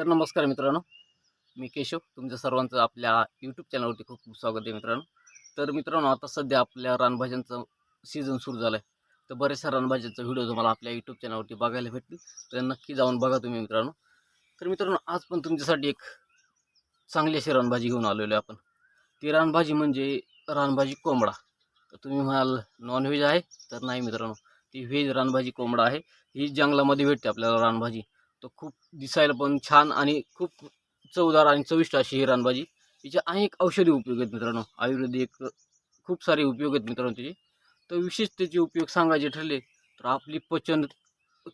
तर नमस्कार मित्रांनो मी केशव तुमच्या सर्वांचं आपल्या यूट्यूब चॅनलवरती खूप खूप स्वागत आहे मित्रांनो. तर मित्रांनो आता सध्या आपल्या रानभाज्यांचं सीझन सुरू झालं आहे तर बऱ्याचशा रानभाज्यांचा व्हिडिओ तुम्हाला आपल्या यूट्यूब चॅनलवरती बघायला भेटतील. तर नक्की जाऊन बघा तुम्ही मित्रांनो. तर मित्रांनो आज पण तुमच्यासाठी एक चांगली अशी रानभाजी घेऊन आलेलो आहे आपण. ती रानभाजी म्हणजे रानभाजी कोंबडा. तर तुम्ही म्हणाल नॉनव्हेज आहे? तर नाही मित्रांनो ती व्हेज रानभाजी कोंबडा आहे. ही जंगलामध्ये भेटते आपल्याला रानभाजी. तो खूप दिसायला पण छान आणि खूप चवदार आणि चविष्ट अशी ही रानभाजी. तिचे अनेक औषधी उपयोग आहेत मित्रांनो. आयुर्वेदिक खूप सारे उपयोग आहेत मित्रांनो तिचे. तर विशेष त्याचे उपयोग सांगायचे ठरले तर आपली पचन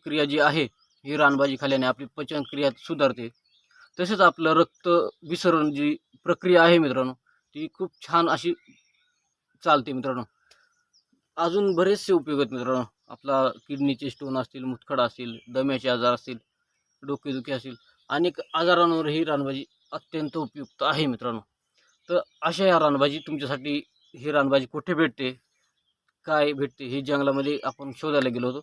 क्रिया जी आहे ही रानभाजी खाल्ल्याने आपली पचन क्रिया सुधारते. तसेच आपलं रक्त विसरण जी प्रक्रिया आहे मित्रांनो ती खूप छान अशी चालते मित्रांनो. अजून बरेचसे उपयोग आहेत मित्रांनो. आपला किडनीचे स्टोन असतील मुतखडा असतील दम्याचे आजार असतील डोकेदुखी असेल. अनेक आजारांवर ही रानभाजी अत्यंत उपयुक्त आहे मित्रांनो. तर अशा या रानभाजी तुमच्यासाठी ही रानभाजी कुठे भेटते? काय भेटते? हे जंगलामध्ये आपण शोधायला गेलो होतो.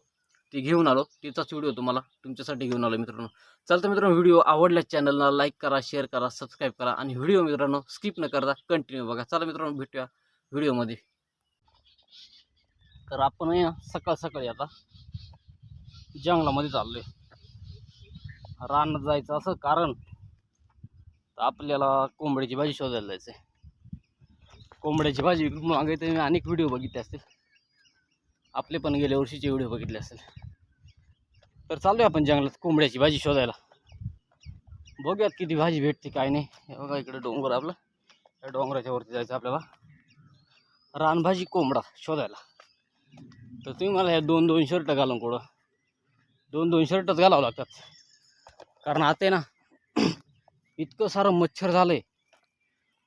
ते घेऊन आलो. तिचाच व्हिडिओ तुम्हाला तुमच्यासाठी घेऊन आलो मित्रांनो. चालतं मित्रांनो व्हिडिओ आवडल्यास चॅनलला लाईक करा शेअर करा सबस्क्राईब करा आणि व्हिडिओ मित्रांनो स्किप न करता कंटिन्यू बघा. चला मित्रांनो भेटूया व्हिडिओमध्ये. तर आपण सकाळ सकाळी आता जंगलामध्ये चाललोय. रानात जायचं असं कारण तर आपल्याला कोंबड्याची भाजी शोधायला जायचं आहे कोंबड्याची भाजी मागे तर मी अनेक व्हिडिओ बघितले असतील. आपले पण गेल्या वर्षीचे व्हिडिओ बघितले असतील. तर चाललोय आपण जंगलात कोंबड्याची भाजी शोधायला. बघूयात किती भाजी भेटते काय नाही. हे बघा इकडे डोंगर आपलं. या डोंगराच्या वरती जायचं आपल्याला. रानभाजी कोंबडा शोधायला. तर तुम्ही मला ह्या दोन दोन शर्ट घालून कुठं? दोन दोन शर्टच घालावं लागतात. कारण आता आहे ना इतकं सारं मच्छर झालं आहे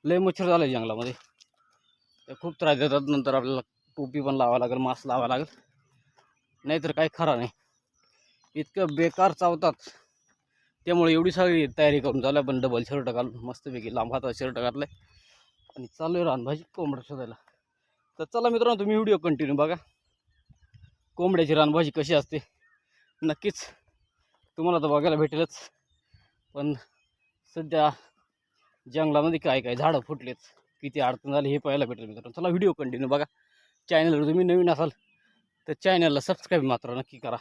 लय मच्छर झालं आहे जंगलामध्ये. ते खूप त्रास देतात. नंतर आपल्याला टोपी पण लावावं लागेल मास्क लावावं लागेल. नाहीतर काही खरा नाही. इतकं बेकार चावतात. त्यामुळे एवढी सगळी तयारी करून चालू पण डबल शर्ट घालून मस्तपैकी लांब हातात शर्ट घातलं आहे आणि चालू आहे रानभाजी कोंबड्या शोधायला. तर चला मित्रांनो तुम्ही व्हिडिओ कंटिन्यू बघा. कोंबड्याची रानभाजी कशी असते. नक्कीच तुम्हाला तर बघायला भेटेलच. पण सध्या जंगलामध्ये काय काय झाडं फुटलेत किती अडचण झाली हे पाहायला भेटेल मित्रांनो. चला व्हिडिओ कंटिन्यू बघा. चॅनलवर तुम्ही नवीन असाल तर चॅनलला सबस्क्राईब मात्र नक्की करा.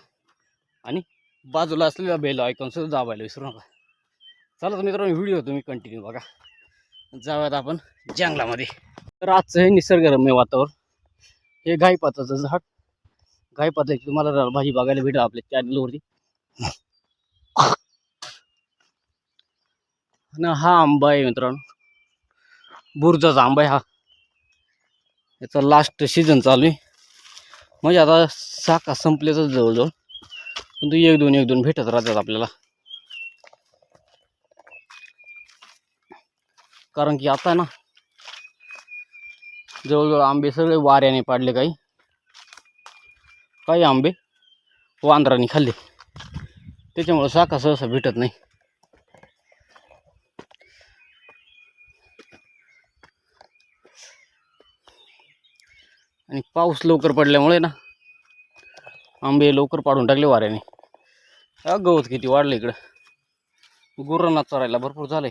आणि बाजूला असलेल्या बेल आयकॉनसुद्धा दाबायला विसरू नका. चला तर मित्रांनो व्हिडिओ तुम्ही कंटिन्यू बघा. जाऊयात आपण जंगलामध्ये. तर आजचं हे निसर्गरम्य वातावरण हे गायपाताचं झाड. गायपाताची तुम्हाला भाजी बघायला भेटेल आपल्या चॅनलवरती ना हा आंबा आहे मित्रांनो. बुरजाचा आंबा आहे हा. याचा लास्ट सीझन चालू आहे. म्हणजे आता साखा संपल्याच जवळजवळ. पण एक दोन एक दोन भेटत राहतात आपल्याला. कारण की आता ना जवळजवळ आंबे सगळे वाऱ्याने पाडले काही. काही आंबे वांद्राने खाल्ले. त्याच्यामुळं साखा सहसा भेटत नाही. पाऊस लवकर पडल्यामुळे ना आंबे लवकर पाडून टाकले वाऱ्याने. हा गवत किती वाढलं इकडं. गुरांना चरायला भरपूर झालंय.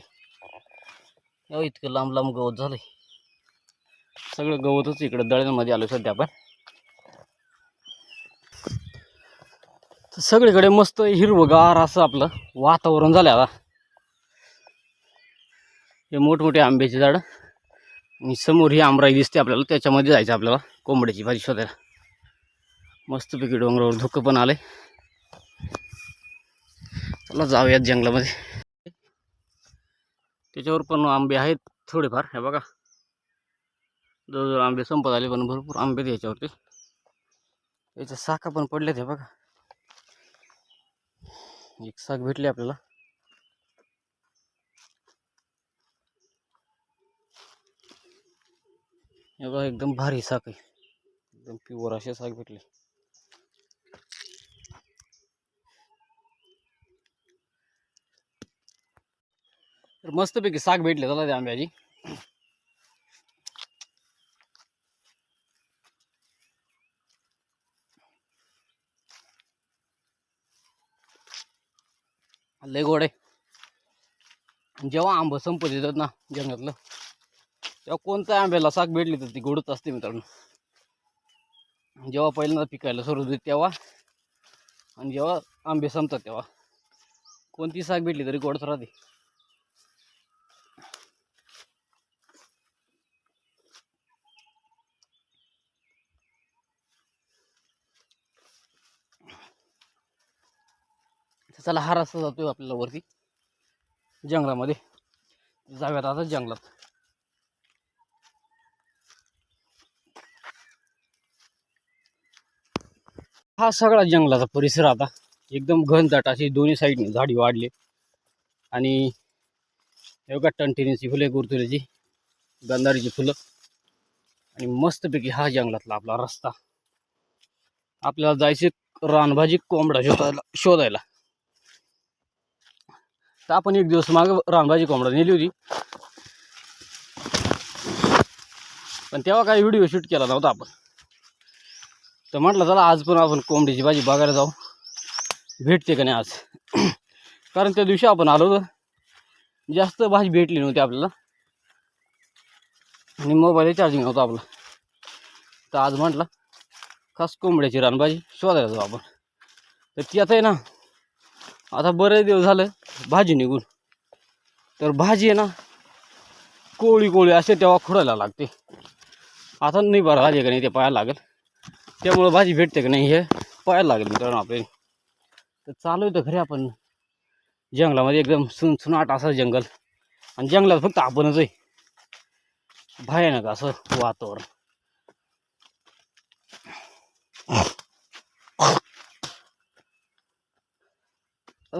हो इतकं लांब लांब गवत झालंय. सगळं गवतच इकडं दळ्यांमध्ये आलो सध्या आपण. सगळीकडे मस्त हिरवगार असं आपलं वातावरण झालं आता. हे मोठमोठे आंब्याची झाडं. आणि समोर ही आमराई दिसते आपल्याला. त्याच्यामध्ये जायचं आपल्याला. कोंबड्याची भाजी शोधायला. मस्तपैकी डोंगरावर धुकं पण आलंय. चला जाऊयात जंगलामध्ये. त्याच्यावर पण आंबे आहेत थोडेफार. हे बघा. जवळजवळ आंबे संपत आले पण भरपूर आंबे आहेत याच्यावरती. याच्या साखा पण पडल्यात हे बघा. एक साख भेटली आपल्याला. हे बघा एकदम भारी साक आहे. एकदम प्युअर असे साग भेटले. तर मस्तपैकी साग भेटले चला त्या आंब्याची. लय गोड आहे. जेव्हा आंब संपत येतात ना जंगलातलं तेव्हा कोणत्या आंब्याला साग भेटली तर ती गोडच असते मित्रांनो. जेव्हा पहिल्यांदा पिकायला सुरू होते तेव्हा. आणि जेव्हा आंबे संपतात तेव्हा. कोणती साग भेटली तरी गोडच राहते. तर चला हा रस्ता जातोय आपल्याला वरती. जंगलामध्ये. जाव्यात आता जंगलात. हा सगळा जंगलाचा परिसर आता. एकदम घनदाट अशी दोन्ही साईडने झाडी वाढली. आणि एवढ्या बघा टंटिनीची फुले गुरतुल्याची गंधारीची फुलं. आणि मस्तपैकी हा जंगलातला आपला रस्ता. आपल्याला जायचं रानभाजी कोंबडा शोधायला शोधायला. तर आपण एक दिवस मागे रानभाजी कोंबडा नेली होती. पण तेव्हा काही व्हिडिओ शूट केला नव्हता आपण. तर म्हटलं चला आज पण आपण कोंबडीची भाजी बघायला जाऊ. भेटते का नाही आज? कारण त्या दिवशी आपण आलो तर जास्त भाजी भेटली नव्हती आपल्याला. आणि मोबाईल चार्जिंग नव्हतं आपलं. तर आज म्हटलं खास कोंबड्याची रानभाजी शोधायला जाऊ आपण. तर ती आता आहे ना आता बरेच दिवस झालं भाजी निघून. तर भाजी आहे ना कोळी कोळी असे तेव्हा खुडायला लागते. आता नाही बरं भाजी का नाही ते पाहायला लागेल. त्यामुळं भाजी भेटते का नाही हे पाहायला लागेल मित्रांनो आपले तर चालू आहे तर खरे आपण. जंगलामध्ये एकदम सुन सुनाट असं जंगल. आणि जंगलात फक्त आपणच आहे. भयानक असं वातावरण.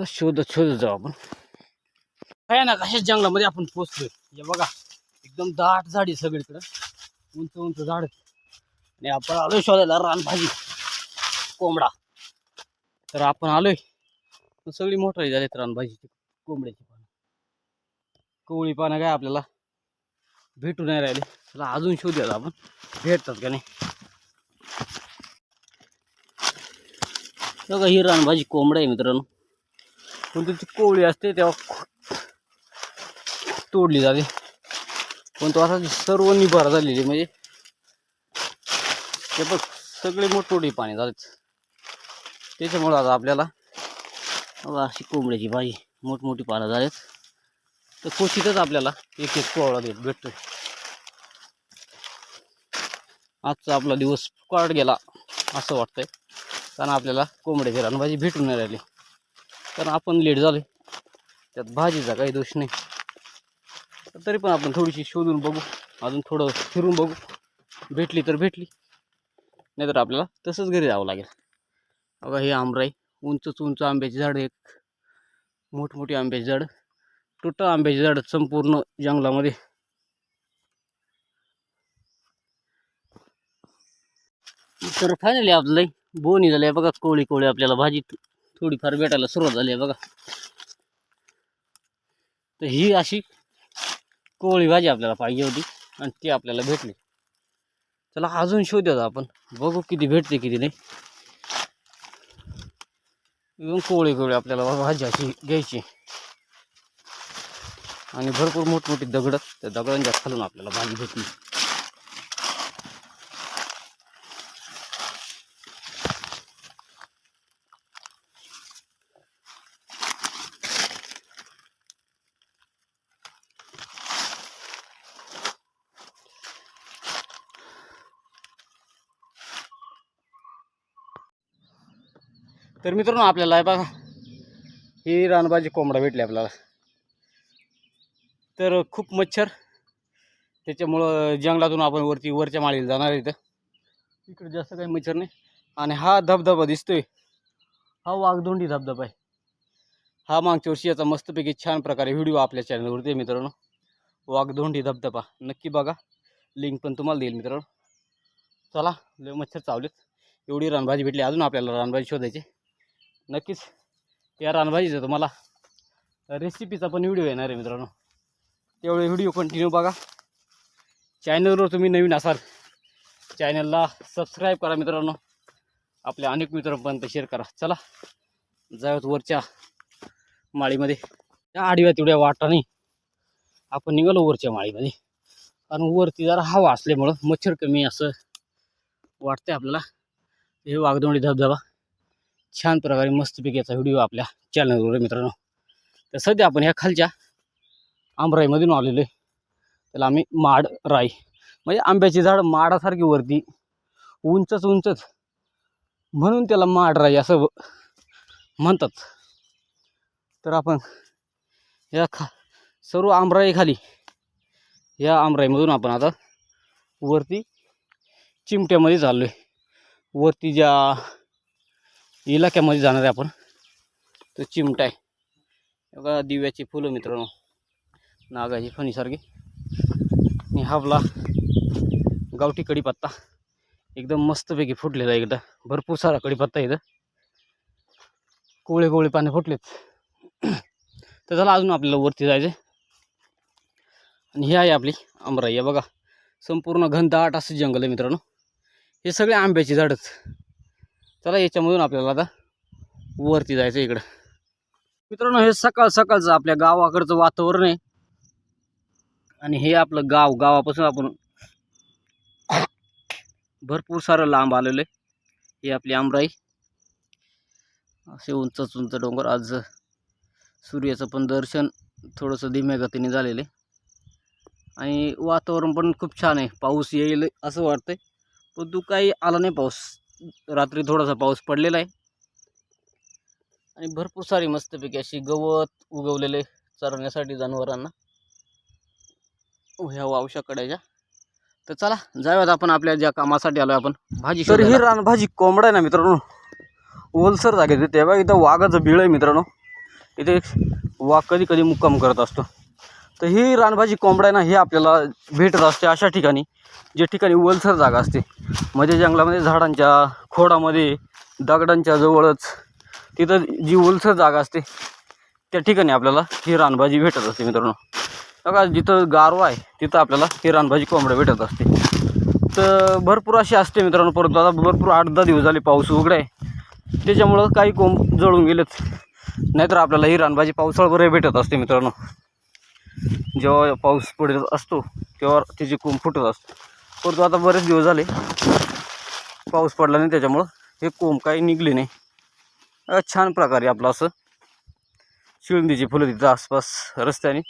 शोधत शोधत जाऊ आपण. भयानक अशाच जंगलामध्ये आपण पोचलोय. हे बघा एकदम दाट झाडी सगळीकडं. उंच उंच झाड. आणि आपण आलोय शोधायला रानभाजी कोंबडा. तर आपण आलोय. सगळी मोठाली झालीत रानभाजीची कोंबड्याची पानं. कोवळी पानं काय आपल्याला भेटू नाही राहिले. त्याला अजून शोधूया आपण. भेटतात का नाही? बघा ही रानभाजी कोंबडा आहे मित्रांनो. पण त्याची कोवळी असते तेव्हा तोडली जाते. पण तो असा सर्व निभार झालेली म्हणजे ते बघ सगळे मोठमोठे पाणी झालेत. त्याच्यामुळं आता आपल्याला अशी कोंबड्याची भाजी मोठमोठी पानं झालेत. तर क्वचितच आपल्याला एक एक कोवळा देत भेटतोय. आजचा आपला दिवस फुकाट गेला असं वाटतंय. कारण आपल्याला कोंबड्याची रानभाजी भेटून नाही राहिली. कारण आपण लेट झालोय. त्यात भाजीचा काही दोष नाही. तर तरी पण आपण थोडीशी शोधून बघू. अजून थोडं फिरून बघू. भेटली तर भेटली. नाहीतर आपल्याला तसंच घरी जावं लागेल. बघा हे आमराई उंचच उंच आंब्याची झाडं एक. मोठमोठी आंब्याची झाडं. टोटल आंब्याची झाडं संपूर्ण जंगलामध्ये. तर फायनली आपलं बोनी झाली आहे बघा कोळी कोळी आपल्याला भाजी थोडीफार भेटायला सुरुवात झाली आहे बघा. तर ही अशी कोळी भाजी आपल्याला पाहिजे होती आणि ती आपल्याला भेटली. चला अजून शोधूया आपण. बघू किती भेटते किती नाही. एकदम कोवळी कोवळी आपल्याला भाजी अशी घ्यायची. आणि भरपूर मोठमोठी दगड त्या दगडांच्या खालून आपल्याला भाजी भेटली. तर मित्रांनो आपल्याला आहे बघा ही रानबाजी कोंबडा भेटली आपल्याला. तर खूप मच्छर. त्याच्यामुळं जंगलातून आपण वरती वरच्या माळीला जाणार आहे इथं. इकडे जास्त काही मच्छर नाही. आणि हा धबधबा दिसतोय. हा वाघदोंडी धबधबा आहे. हा मागच्या वर्षी याचा मस्तपैकी छान प्रकारे व्हिडिओ आपल्या चॅनलवरती आहे मित्रांनो. वाघदोंडी धबधबा. नक्की बघा. लिंक पण तुम्हाला देईल मित्रांनो. चला लय मच्छर चावलेत. एवढी रानभाजी भेटली. अजून आपल्याला रानभाजी शोधायची नक्कीच. या रानभाजीचा तुम्हाला रेसिपीचा पण व्हिडिओ येणार आहे मित्रांनो. तेवढे व्हिडिओ कंटिन्यू बघा. चॅनलवर तुम्ही नवीन असाल चॅनलला सबस्क्राईब करा मित्रांनो. आपल्या अनेक मित्रांपर्यंत शेअर करा. चला जाऊयात वरच्या माळीमध्ये. त्या आडव्या तेवढ्या वाटा नाही आपण निघालो वरच्या माळीमध्ये. कारण वरती जरा हवा असल्यामुळं मच्छर कमी असं वाटतंय आपल्याला. हे वाघदोंडी धबधबा. छान प्रकारे मस्तपैकी याचा व्हिडिओ आपल्या चॅनलवर आहे मित्रांनो. तर सध्या आपण ह्या खालच्या आंबराईमधून आलेलो आहे. त्याला आम्ही माड राई. म्हणजे आंब्याची झाड माडासारखी वरती उंचच उंचच म्हणून त्याला माड राई असं म्हणतात. तर आपण या खा सर्व आमराई खाली या आमराईमधून आपण आता वरती चिमट्यामध्ये चाललो आहे वरती ज्या इलाक्यामध्ये जाणार आहे आपण. तो चिमटा आहे. बघा दिव्याची फुलं मित्रांनो. नागाची फणीसारखी आणि हा आपला गावठी कढीपत्ता एकदम मस्तपैकी फुटलेला आहे एकदा. भरपूर सारा कढीपत्ता इथं. कोवळे कोवळे पाने फुटलेत. तर चला अजून आपल्याला वरती जायचं आहे. आणि ही आहे आपली अमराई आहे बघा संपूर्ण घनदाट असं जंगल आहे मित्रांनो. हे सगळे आंब्याची झाडच. चला याच्यामधून आपल्याला आता वरती जायचं आहे इकडं. मित्रांनो हे सकाळ सकाळचं आपल्या गावाकडचं वातावरण आहे. आणि हे आपलं गाव गावापासून आपण भरपूर सारं लांब आलेलं आहे. हे आपली आमराई. असे उंचच उंच डोंगर. आज सूर्याचं पण दर्शन थोडंसं धीम्या गतीने झालेलं आहे. आणि वातावरण पण खूप छान आहे. पाऊस येईल असं वाटतंय. परंतु काही आला नाही पाऊस. रात्री थोडासा पाऊस पडलेला आहे. आणि भरपूर सारी मस्तपैकी अशी गवत उगवलेले चरण्यासाठी जनावरांना. ह्या वावशाकड्याच्या. तर चला जाऊयात आपण आपल्या ज्या कामासाठी आलो आपण भाजी तर ही रान भाजी कोंबडा आहे ना मित्रांनो. ओलसर जागेत. तेव्हा इथं वाघाचं बिळ आहे मित्रांनो. इथे वाघ कधी कधी मुक्काम करत असतो. तर ही रानभाजी कोंबडा आहे ना हे आपल्याला भेटत असते अशा ठिकाणी जे ठिकाणी वलसर जागा असते. म्हणजे जंगलामध्ये झाडांच्या खोडामध्ये दगडांच्या जवळच तिथं जी ओलसर जागा असते त्या ठिकाणी आपल्याला ही रानभाजी भेटत असते मित्रांनो. बघा जिथं गारवा आहे तिथं आपल्याला ही रानभाजी कोंबड्या भेटत असते. तर भरपूर अशी असते मित्रांनो परंतु आता भरपूर आठ दहा दिवस झाले पाऊस उघडाय आहे. त्याच्यामुळं काही कोंब जळून गेलेत. नाहीतर आपल्याला ही रानभाजी पावसाळभर भेटत असते मित्रांनो. जेव्हा पाऊस पडत असतो तेव्हा त्याची कोंब फुटत असतो. परंतु आता बरेच दिवस झाले पाऊस पडला नाही त्याच्यामुळं. हे कोंब काही निघले नाही. छान प्रकारे आपलं असं शिळंदीची फुलं तिथं आसपास रस्त्याने.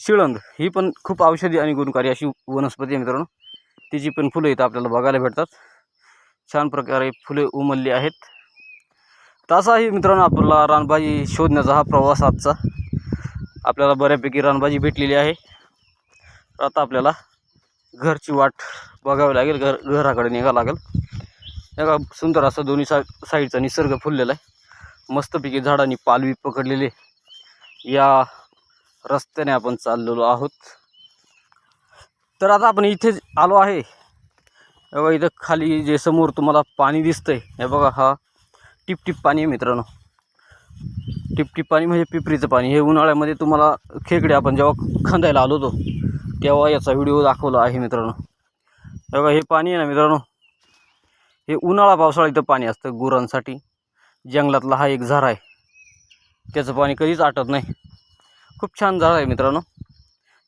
शिळंद ही पण खूप औषधी आणि गुणकारी अशी वनस्पती आहे मित्रांनो. तिची पण फुलं इथं आपल्याला बघायला भेटतात. छान प्रकारे फुले उमलली आहेत. तसाही मित्रांनो आपला रानभाजी शोधण्याचा हा प्रवास आजचा. आपल्याला बऱ्यापैकी रानभाजी भेटलेली आहे. तर आता आपल्याला घरची वाट बघावी लागेल. घर घराकडे निघावं लागेल. हे बघा सुंदर असं दोन्ही सा साईडचा निसर्ग फुललेला आहे. मस्तपैकी झाडांनी पालवी पकडलेली या रस्त्याने आपण चाललेलो आहोत. तर आता आपण इथे आलो आहे. बघा इथं खाली जे समोर तुम्हाला पाणी दिसतंय हे बघा हा टिपटिप पाणी आहे मित्रांनो. टिपटीप पाणी म्हणजे पिपरीचं पाणी. हे उन्हाळ्यामध्ये तुम्हाला खेकडे आपण जेव्हा खंदायला आलो होतो तेव्हा याचा व्हिडिओ दाखवला आहे मित्रांनो. तेव्हा बघा हे पाणी आहे ना मित्रांनो. हे उन्हाळा पावसाळा इथं पाणी असतं गुरांसाठी. जंगलातला हा एक झरा आहे. त्याचं पाणी कधीच आटत नाही. खूप छान झाड आहे मित्रांनो.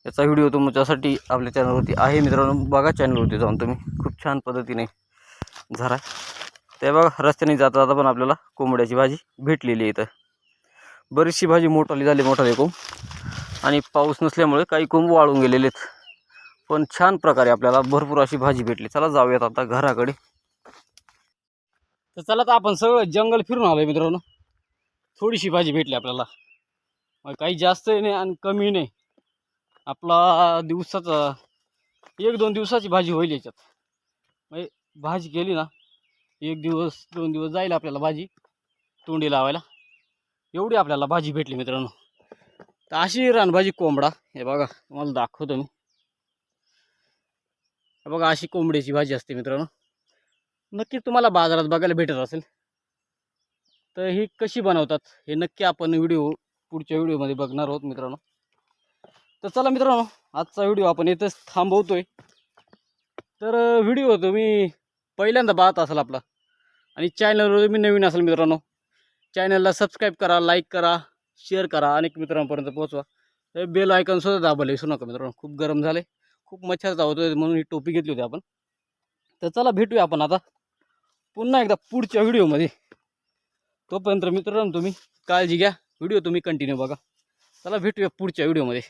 याचा व्हिडिओ तुमच्यासाठी आपल्या चॅनलवरती आहे मित्रांनो. बघा चॅनलवरती जाऊन तुम्ही. खूप छान पद्धतीने झरा आहे. ते बघा रस्त्याने जाता जाता पण आपल्याला कोंबड्याची भाजी भेटलेली आहे इथं. बरीचशी भाजी मोठाली झाली मोठाली कोंब आणि पाऊस नसल्यामुळे काही कोंब वाळून गेलेले आहेत. पण छान प्रकारे आपल्याला भरपूर अशी भाजी भेटली. चला जाऊयात आता घराकडे. तर चला तर आपण सगळं जंगल फिरून आलोय मित्रांनो. थोडीशी भाजी भेटली आपल्याला. मग काही जास्त नाही आणि कमी नाही. आपला दिवसाचा एक दोन दिवसाची भाजी होईल याच्यात. म्हणजे भाजी केली ना एक दिवस दोन दिवस जाईल आपल्याला भाजी तोंडी लावायला. एवढी आपल्याला भाजी भेटली मित्रांनो. तर अशी रानभाजी कोंबडा हे बघा तुम्हाला दाखवतो मी. हे बघा अशी कोंबडीची भाजी असते मित्रांनो. नक्की तुम्हाला बाजारात बघायला भेटत असेल. तर ही कशी बनवतात हे नक्की आपण व्हिडिओ पुढच्या व्हिडिओमध्ये बघणार आहोत मित्रांनो. तर चला मित्रांनो आजचा व्हिडिओ आपण इथंच थांबवतोय. तर व्हिडिओ तुम्ही पहिल्यांदा पाहत असाल आपला. आणि चॅनलवर तुम्ही नवीन असाल मित्रांनो चॅनलला सबस्क्राईब करा लाईक करा शेअर करा अनेक मित्रांपर्यंत पोहोचवा. हे बेल आयकॉन सुद्धा दाबायला विसरू नका मित्रांनो. खूप गरम झाले खूप मच्छर चावतोय म्हणून ही टोपी घेतली होती आपण. तर चला भेटूया आपण आता पुन्हा एकदा पुढच्या व्हिडिओमध्ये तोपर्यंत मित्रांनो तुम्ही काळजी घ्या. व्हिडिओ तुम्ही कंटिन्यू बघा. चला भेटूया पुढच्या व्हिडिओमध्ये